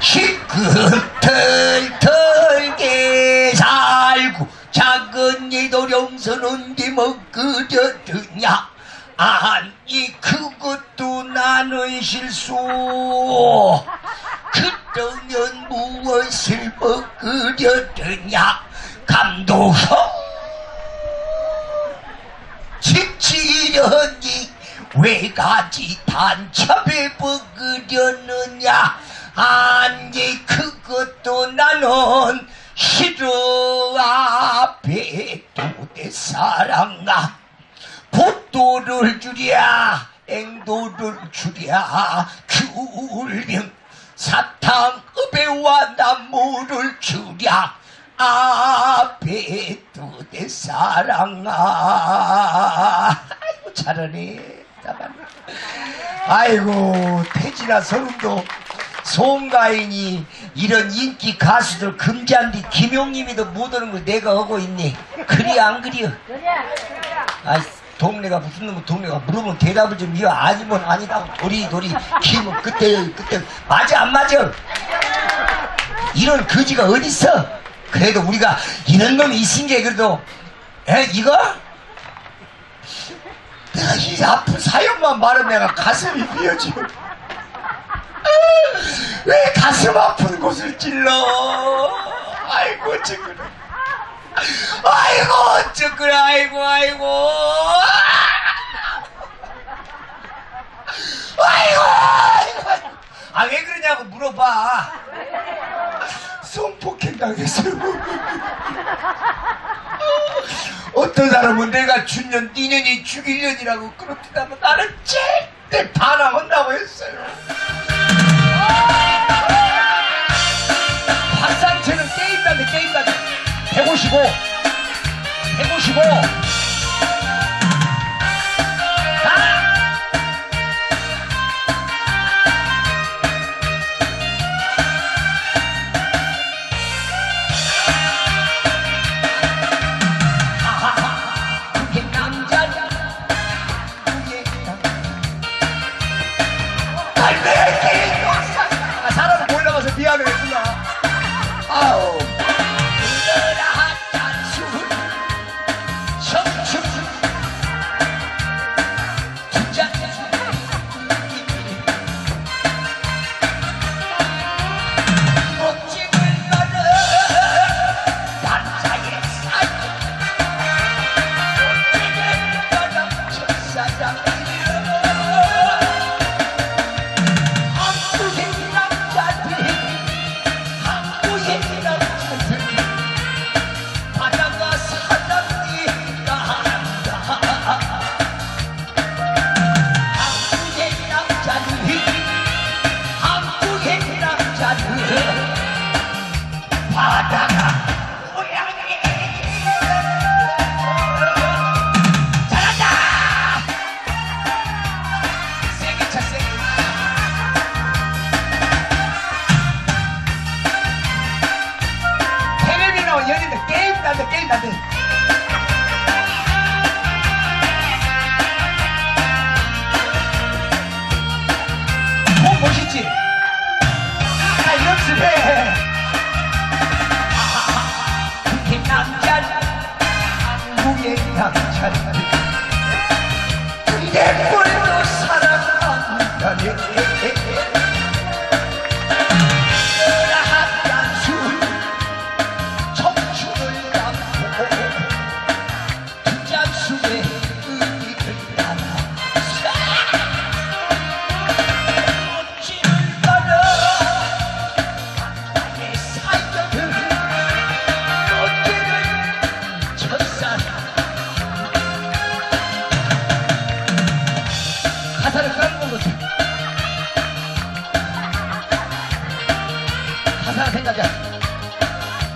시큰털털게 살고 작은 이 도령서는 디먹그려드냐? 아니 그것도 나는 실수. 그러면 무엇을 먹으려드냐? 감독형. 지치려니 왜 가지 단첩에 먹으려느냐 아니 그것도 나는 싫어 앞에 도대 사랑아. 보도를 주랴 앵도를 주랴 귤병 사탕 읍에와 나무를 주랴. 앞에 두대 사랑아. 아이고 잘하네. 아이고 태진아 서른도 송가인이 이런 인기 가수들 금지한뒤 김용님이도 못 오는 걸 내가 하고 있니? 그리 안 그리여? 아이 동네가 무슨 놈의 동네가 물어보면 대답을 좀 이어 아니면 아니라고. 도리도리. 김은 그때 그때 맞아 안 맞아? 이런 거지가 어딨어? 그래도 우리가 이런 놈이 있은 게 그래도 에 이거? 내가 이 아픈 사연만 말하면 내가 가슴이 비어지고 왜 가슴 아픈 곳을 찔러? 아이고 지금 아이고 어쩌그래 아이고 아이고. 아이고 아이고. 아 왜 그러냐고 물어봐. 성폭행 당했어요. 어떤 사람은 내가 준년 니년이 죽일년이라고 그렇다면 나는 절대 반항한다고 했어요 155 155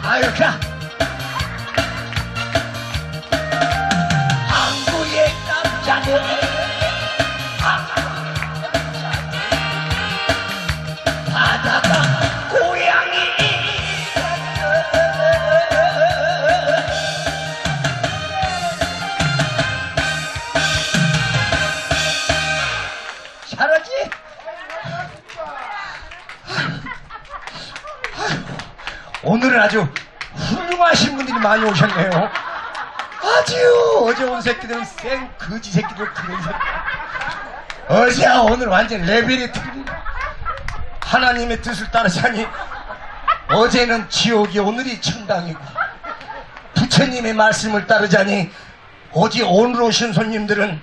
아 이렇게 한국의 남자는 바다가 고향이. 잘하지? 오늘은 아주 많이 오셨네요. 아주 어제 온 새끼들은 생 거지 새끼들 그런 새끼. 어제와 오늘 완전 레벨이 틀리네. 하나님의 뜻을 따르자니 어제는 지옥이 오늘이 천당이고 부처님의 말씀을 따르자니 어제 오늘 오신 손님들은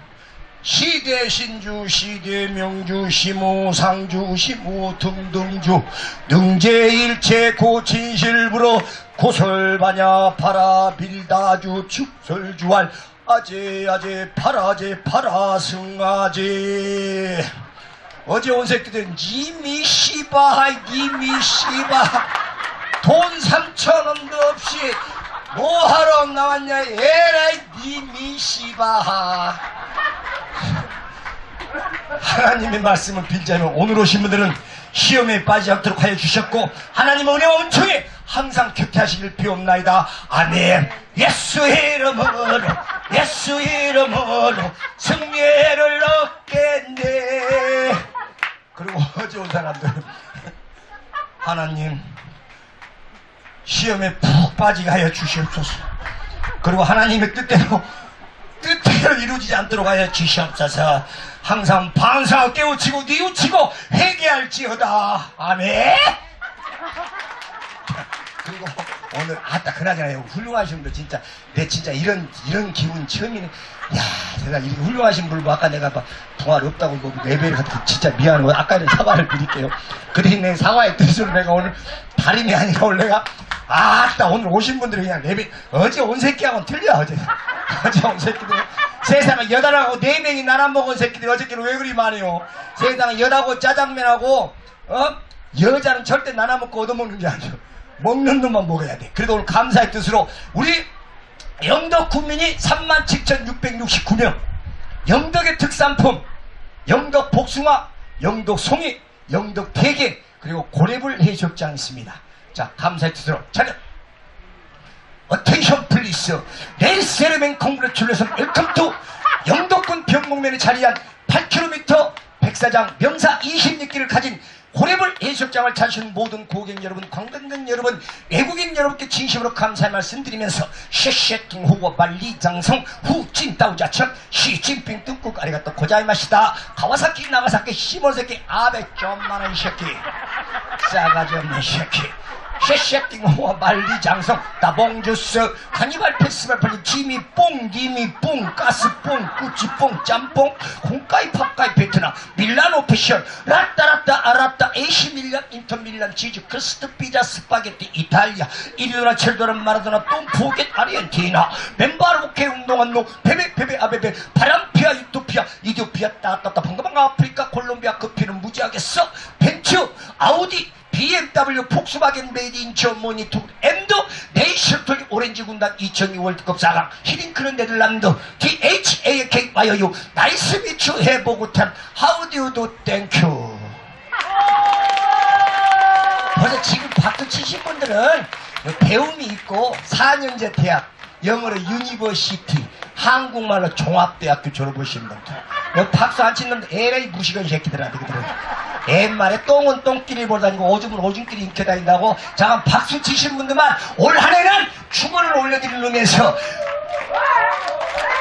시대 신주 시대 명주 시무 상주 시무 등등주 능제일체 고진실부로 고설바냐 파라 빌다주 축설주할. 아제 아제 파라제 파라승아제 어제 온 새끼들은 니미 씨바 니미 씨바. 돈 삼천 원도 없이 뭐하러 나왔냐 에라이 니미 씨바. 하나님의 말씀을 빈자면 오늘 오신 분들은 시험에 빠지지 않도록 하여 주셨고 하나님의 은혜와 은총이 항상 곁에 하시길 비옵나이다. 아멘. 예수의 이름으로 예수의 이름으로 승리를 얻겠네. 그리고 어제 온 사람들은 하나님 시험에 푹 빠지게 하여 주시옵소서. 그리고 하나님의 뜻대로 뜻대로 이루어지지 않도록 하여 주시옵소서. 항상 반사하고 깨우치고 뉘우치고 회개할지어다. 아멘. 그리고 오늘 아따 그나저나 훌륭하신 분들 진짜. 내 진짜 이런 이런 기분 처음이네. 야 내가 이렇게 훌륭하신 분을 뭐 아까 내가 막 동화를 없다고 뭐 레벨을 갖고 진짜 미안하고 아까는 사과를 드릴게요. 그러니 내 사과의 뜻으로 내가 오늘 다름이 아니라 오늘 내가 아따 오늘 오신 분들이 그냥 레벨 어제 온 새끼하고는 틀려 어제. 어제 온 새끼들. 세상에 여달하고 네 명이 나눠 먹은 새끼들이 어저께는 왜 그리 많아요 세상에 여하고 짜장면하고 어? 여자는 절대 나눠 먹고 얻어먹는 게 아니에요 먹는 놈만 먹어야 돼. 그래도 오늘 감사의 뜻으로 우리 영덕 국민이 37,669명 영덕의 특산품 영덕 복숭아, 영덕 송이, 영덕 대게 그리고 고래불 해수욕장 있습니다. 자 감사의 뜻으로 차렷 어텐션 플리스 레이스 에르멘 콩그레츄레이션 웰컴 투 영덕군 병목면에 자리한 8km 백사장 명사 26기를 가진 고래불 해수욕장을 찾으신 모든 고객 여러분, 관광객 여러분, 외국인 여러분께 진심으로 감사의 말씀드리면서 쉐쉐팅 후와 발리 장성 후 찐따우자처럼 시진핑 뚱국 아리가또 고자이마시다. 가와사키 나가사키 시모새끼 아베 좀만한 새끼. 싸가지 없는 새끼 쉐쉐팅 호와 말리 장성 따봉주스 카니발 페스티벌 벌리 지미 뽕 니미 뽕 가스 뽕 꾸찌 뽕 짬뽕 홍가이 팝가이 베트남 밀라노 패션 라따라따 아라따 에이시 밀란 인터 밀란 치즈 크스트 피자 스파게티 이탈리아 이리도나 첼도나 마라도나 똥 푸켓 아르헨티나 멤바르 오케 운동한 노 베베 베베 아베베 바람피아 유토피아 이디오피아 따따따 방가방가 아프리카 콜롬비아 커피는 무지하겠어 벤츠 아우디 BMW 폭스바겐 메이드 인천 모니터 엠도 네이션풀 오렌지 군단 2002 월드컵 4강 히링크는 네덜란드 DHAK 와이어유 나이스 미츠 해보고탄 하우디우도 땡큐. 벌써 지금 박수 치신 분들은 배움이 있고 4년제 대학 영어로 유니버시티 한국말로 종합대학교 졸업하신 분들 여기 박수 안 치는 에라이 무식한 새끼들아 너희들은 옛말에 똥은 똥끼리 보다니고 오줌은 오줌끼리 익혀다닌다고 잠깐 박수 치신 분들만 올 한해는 축원을 올려드리는 의미에서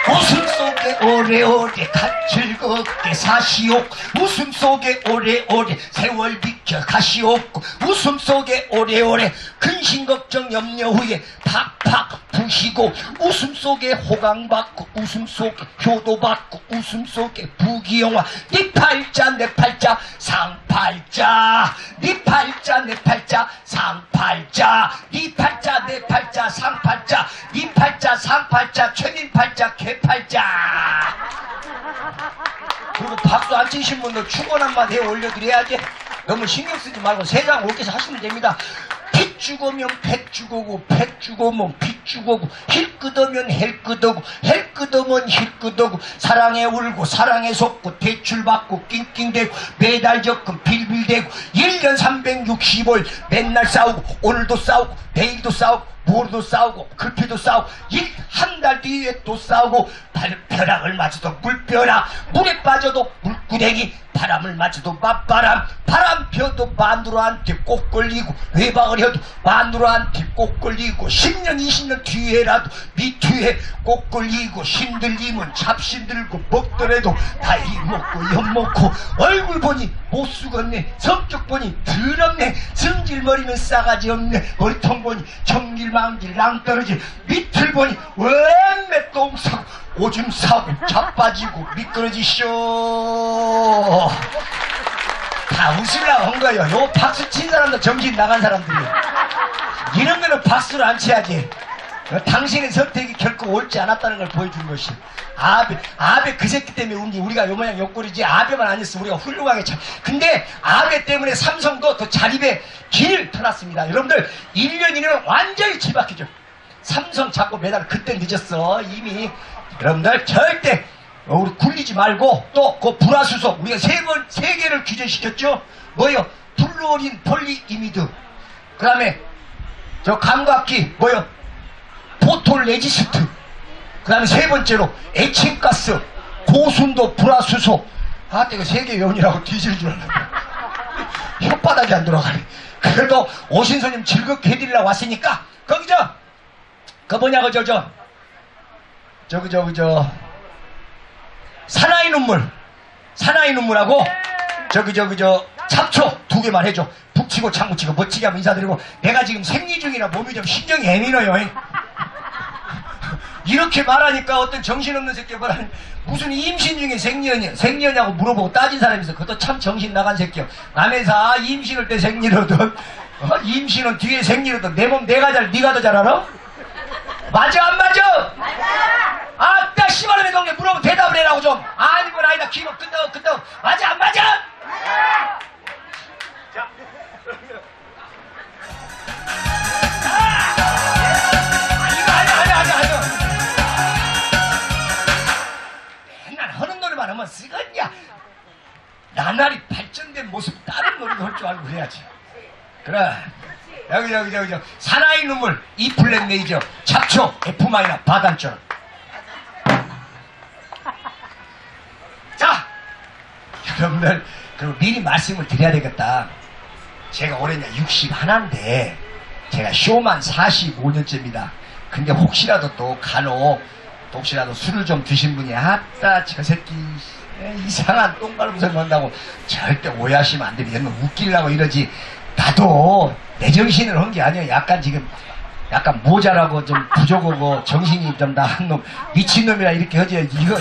웃음 속에 오래오래 가 즐겁게 사시오 웃음 속에 오래오래 세월 비켜 가시옵고 웃음 속에 오래오래 근심 걱정 염려 후에 팍팍 부시고 웃음 속에 호강받고 웃음 속에 효도받고 웃음 속에 부귀영화. 네 팔자 내 팔자 상팔자. 네 팔자 내 팔자 상팔자. 네 팔자 내 팔자 상팔자. 네 팔자 상팔자 최민 팔자 개팔자. 그리고 박수 안 치신 분들 축원 한마디 해 올려드려야지. 너무 신경 쓰지 말고 세장 올게서 하시면 됩니다. 핏 죽으면 팩 죽어고 팩 죽으면 핏 죽어고 힐 끄더면 헬 끄더고 헬 끄더면 힐 끄더고 사랑에 울고 사랑에 속고 대출 받고 낑낑대고 매달 적금 빌빌대고 1년 365일 맨날 싸우고 오늘도 싸우고 내일도 싸우고 모르도 싸우고 급히도 싸우고 일 한 달 뒤에 또 싸우고 발, 벼락을 맞아도 물벼락 물에 빠져도 물구덩이 바람을 맞아도 맞바람 바람 펴도 마누라한테 꼭 걸리고 외박을 해도 마누라한테 꼭 걸리고 10년 20년 뒤에라도 밑뒤에 꼭 걸리고 힘들리면 잡신들고 먹더라도 다 이 먹고 엿 먹고 얼굴 보니 못 쓰겄네 성격 보니 더럽네 승질머리면 싸가지 없네. 머리통 보니 정길망길 낭떨어지 밑을 보니 웬매 똥 사고 오줌 사고 자빠지고 미끄러지쇼 다 웃으려고 한 거예요. 요 박수 친 사람도 정신 나간 사람들이에요. 이런 거는 박수를 안 쳐야지. 어, 당신의 선택이 결코 옳지 않았다는 걸 보여준 것이 아베 아베 그 새끼 때문에 우리 우리가 요 모양 옆구리지 아베만 아니었으면 우리가 훌륭하게 참 근데 아베 때문에 삼성도 더 자립의 길을 터놨습니다. 여러분들 1년 이내로 완전히 뒤바뀌죠. 삼성 잡고 매달 그때 늦었어. 이미. 여러분들 절대 어, 우리 굴리지 말고 또 그 불화수소 우리가 세 번 세 개를 규제시켰죠? 뭐요? 플루오린 폴리이미드. 그 다음에 저 감각기 뭐요 포톨 레지스트. 그 다음에 세 번째로 에칭가스 고순도 불화수소. 아 이거 세계 요원이라고 뒤질 줄 알았네. 혓바닥이 안 돌아가네. 그래도 오신 손님 즐겁게 해드리려고 왔으니까 거기 저그 뭐냐 그저 저. 저기 저기 저. 사나이 눈물. 사나이 눈물하고 저기 저기 저. 잡초 두 개만 해줘. 북치고 장구치고 멋지게 한번 인사드리고 내가 지금 생리 중이라 몸이 좀 신경이 잉. 이렇게 말하니까 어떤 정신없는 새끼가 말하는 무슨 임신 중에 생리냐 생리냐고 물어보고 따진 사람이 있어 그것도 참 정신 나간 새끼야 남의사 임신할 때 생리로든 어? 임신은 뒤에 생리로든 내 몸 내가 잘 네가 더 잘 알아? 맞아 안 맞아? 아까 씨발놈의 동네 물어보면 대답을 해라고 좀 아니면 아니다 기록 끈다고 끈다고 맞아 안 맞아? 아, 나날이 발전된 모습 다른 노래도 할 줄 알고 그래야지. 그래. 여기 여기 저기 저 사나이 눈물 이 플랫 메이저 잡초 F 마이너 바단절 자 여러분들 그리고 미리 말씀을 드려야 되겠다. 제가 올해 60 하나인데 제가 쇼만 45년째입니다. 근데 혹시라도 또 간혹 또 혹시라도 술을 좀 드신 분이 아따 저 새끼 에, 이상한 똥갈무선 건다고 절대 오해하시면 안 됩니다. 얘는 웃기려고 이러지. 나도 내 정신을 한 게 아니야 약간 지금 약간 모자라고 좀 부족하고 정신이 좀 나한 놈 미친놈이라 이렇게 하지. 이거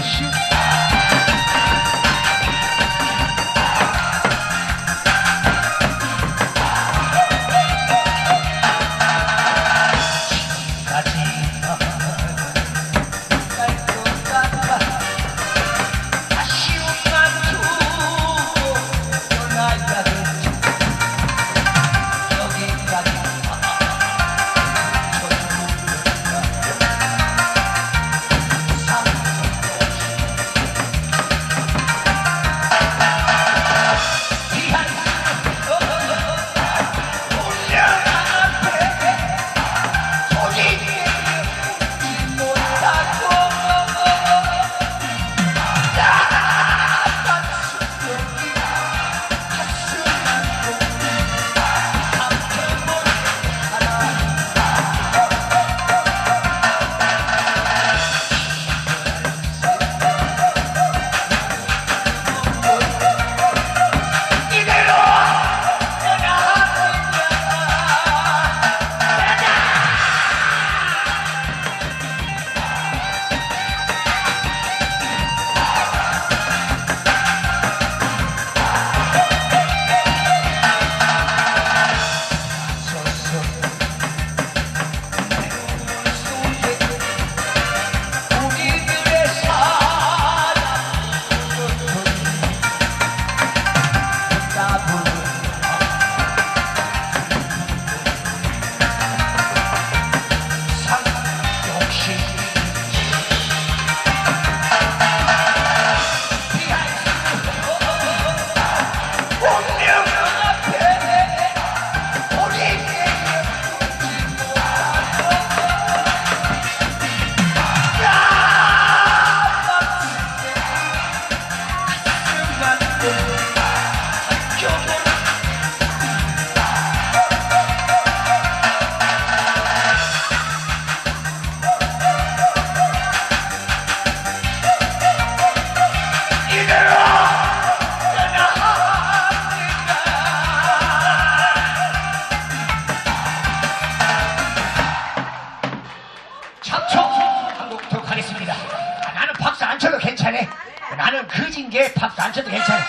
나는 그진 게 밥 안 쳐도 괜찮아.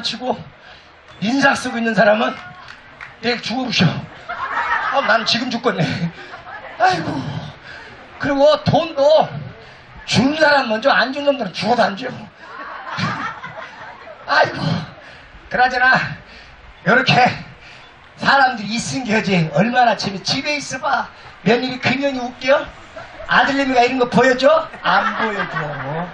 박수도 안 치고 인상 쓰고 있는 사람은 내일 죽어보시오 어, 난 지금 죽겠네. 아이고. 그리고 돈도 준 사람 먼저 안 준 놈들은 죽어도 안 줘. 아이고. 그나저나 이렇게 사람들이 있은 게지. 얼마나 재미 집에 있어봐. 며느리 그년이 웃겨? 아들내미가 이런 거 보여줘? 안 보여줘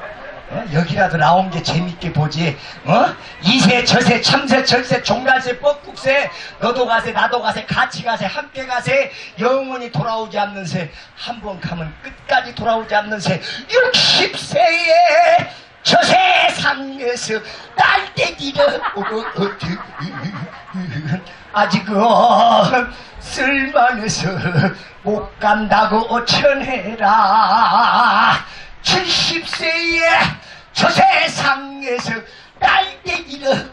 어? 여기라도 나온 게 재밌게 보지 어? 이세 저세 참새 절세 종갈새 뻐국새 너도 가세 나도 가세 같이 가세 함께 가세 영원히 돌아오지 않는 새 한 번 가면 끝까지 돌아오지 않는 새 60세에 저 세상에서 날때기를 아직은 쓸만해서 못 간다고 천해라 70세에 저 세상에서 날때기를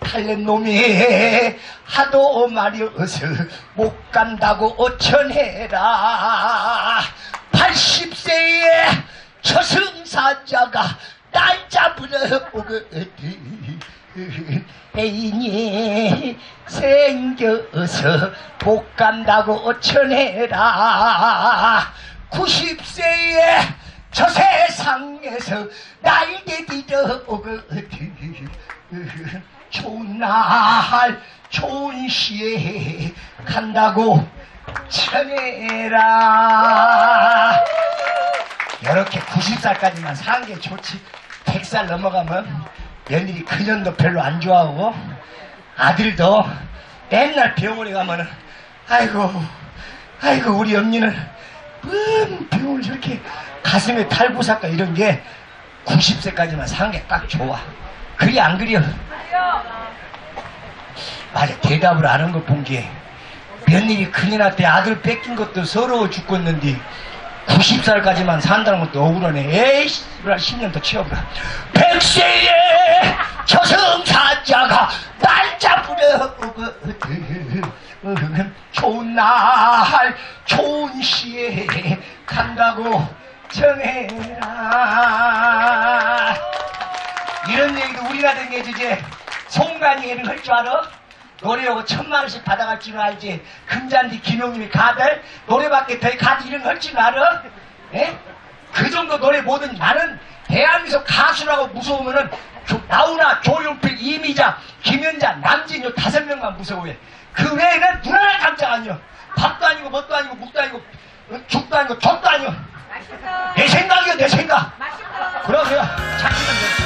탈렌 놈이. 하도 말이어서 못 간다고 어천해라. 80세에 저승사자가 날 잡으러 오거든. 애인이 생겨서 못 간다고 어천해라. 90세에 저 세상에서 날개디러 오거든 좋은 날 좋은 시에 간다고 천해라. 이렇게 90살까지만 사는 게 좋지. 100살 넘어가면 며느리 그년도 별로 안 좋아하고 아들도 맨날 병원에 가면은 아이고 아이고 우리 언니는 뭔 병을 저렇게 가슴에 탈부삭과 이런 게 90세까지만 사는 게 딱 좋아. 그리 안 그려 맞아. 대답을 안 한 거 본 게 며느리 큰일났대. 아들 뺏긴 것도 서러워 죽겠는데 90살까지만 산다는 것도 억울하네. 에이씨 10년 더 치워보라. 백세에 저승사자가 날 잡으러 그 좋은 날 좋은 시에 간다고 정해라 이런 얘기도 우리가 된 게 주제 송간이 애를 할줄 알아? 노래하고 천만 원씩 받아갈 줄 알지 금잔디 김용님이 가들 노래밖에 더 가지 이런 거할줄 알아? 예? 그 정도 노래 뭐든 나는 대한민국 가수라고 무서우면은 조- 나훈아, 조용필, 이미자, 김연자, 남진요 다섯 명만 무서워해. 그 외에는 누나나 깜짝 아니요. 밥도 아니고 뭣도 아니고 묵도 아니고 어, 죽도 아니고 젖도 아니요. 내 생각이요 내 생각. 그러세요. 자기는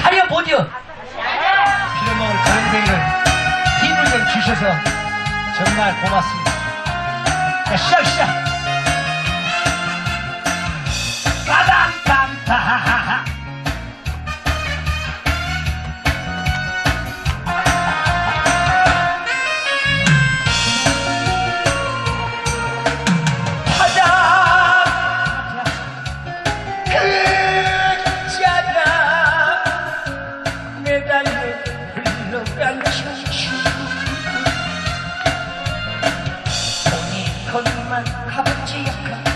돈이 건